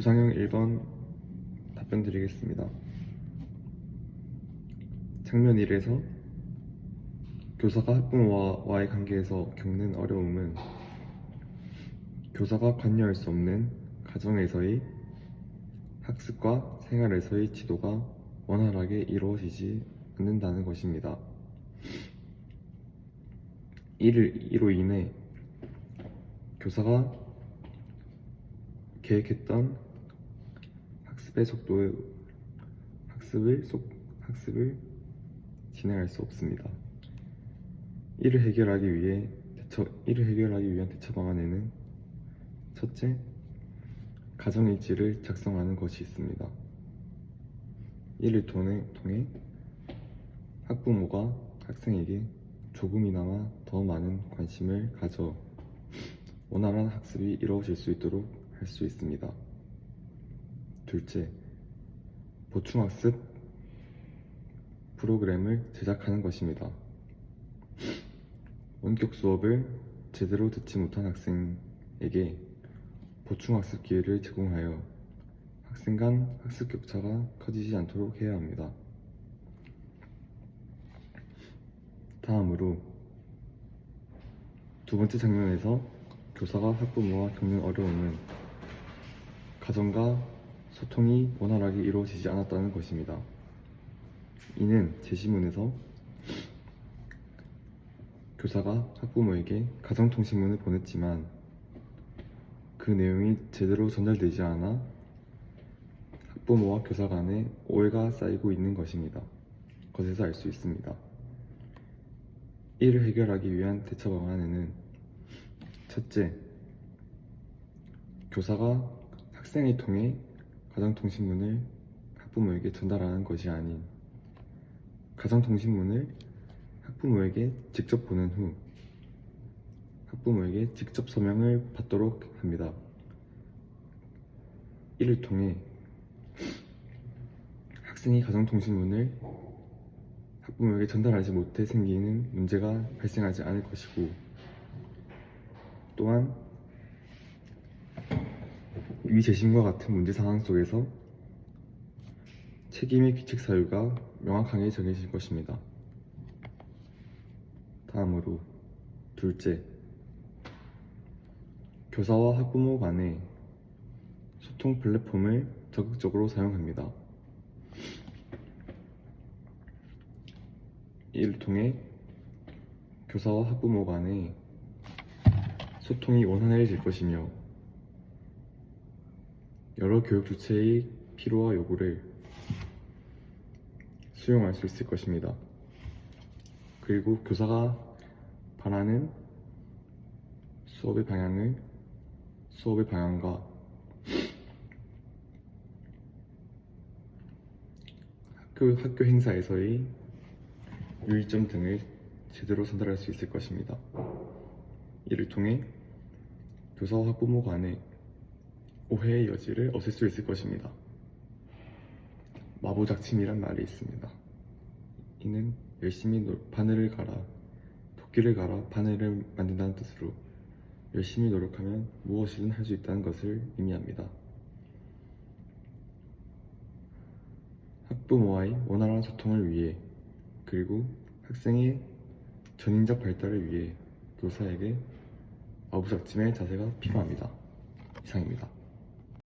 구상형 1번 답변 드리겠습니다. 장면 1에서 교사가 학부모와의 관계에서 겪는 어려움은 교사가 관여할 수 없는 가정에서의 학습과 생활에서의 지도가 원활하게 이루어지지 않는다는 것입니다. 이를, 이로 인해 교사가 계획했던 학습의 속도의 학습을 속 학습을 진행할 수 없습니다. 이를 해결하기 위해 대처 이를 해결하기 위한 대처 방안에는 첫째, 가정 일지를 작성하는 것이 있습니다. 이를 통해, 통해 학부모가 학생에게 조금이나마 더 많은 관심을 가져 원활한 학습이 이루어질 수 있도록 할 수 있습니다. 둘째, 보충학습 프로그램을 제작하는 것입니다. 원격 수업을 제대로 듣지 못한 학생에게 보충학습 기회를 제공하여 학생 간 학습 격차가 커지지 않도록 해야 합니다. 다음으로 두 번째 장면에서 교사가 학부모와 겪는 어려움은 가정과 소통이 원활하게 이루어지지 않았다는 것입니다. 이는 제시문에서 교사가 학부모에게 가정통신문을 보냈지만 그 내용이 제대로 전달되지 않아 학부모와 교사 간에 오해가 쌓이고 있는 것입니다. 것에서 알 수 있습니다. 이를 해결하기 위한 대처 방안에는 첫째, 교사가 학생을 통해 가정통신문을 학부모에게 전달하는 것이 아닌 가정통신문을 학부모에게 직접 보낸 후 학부모에게 직접 서명을 받도록 합니다. 이를 통해 학생이 가정통신문을 학부모에게 전달하지 못해 생기는 문제가 발생하지 않을 것이고 또한 위 재심과 같은 문제 상황 속에서 책임의 규칙 사유가 명확하게 정해질 것입니다. 다음으로 둘째, 교사와 학부모 간의 소통 플랫폼을 적극적으로 사용합니다. 이를 통해 교사와 학부모 간의 소통이 원활해질 것이며 여러 교육 주체의 필요와 요구를 수용할 수 있을 것입니다. 그리고 교사가 바라는 수업의 방향을 수업의 방향과 학교 학교 행사에서의 유의점 등을 제대로 전달할 수 있을 것입니다. 이를 통해 교사와 학부모 간의 오해의 여지를 없앨 수 있을 것입니다. 마부작침이란 말이 있습니다. 이는 열심히 노- 바늘을 갈아 도끼를 갈아 바늘을 만든다는 뜻으로 열심히 노력하면 무엇이든 할 수 있다는 것을 의미합니다. 학부모와의 원활한 소통을 위해 그리고 학생의 전인적 발달을 위해 교사에게 마부작침의 자세가 필요합니다. 이상입니다.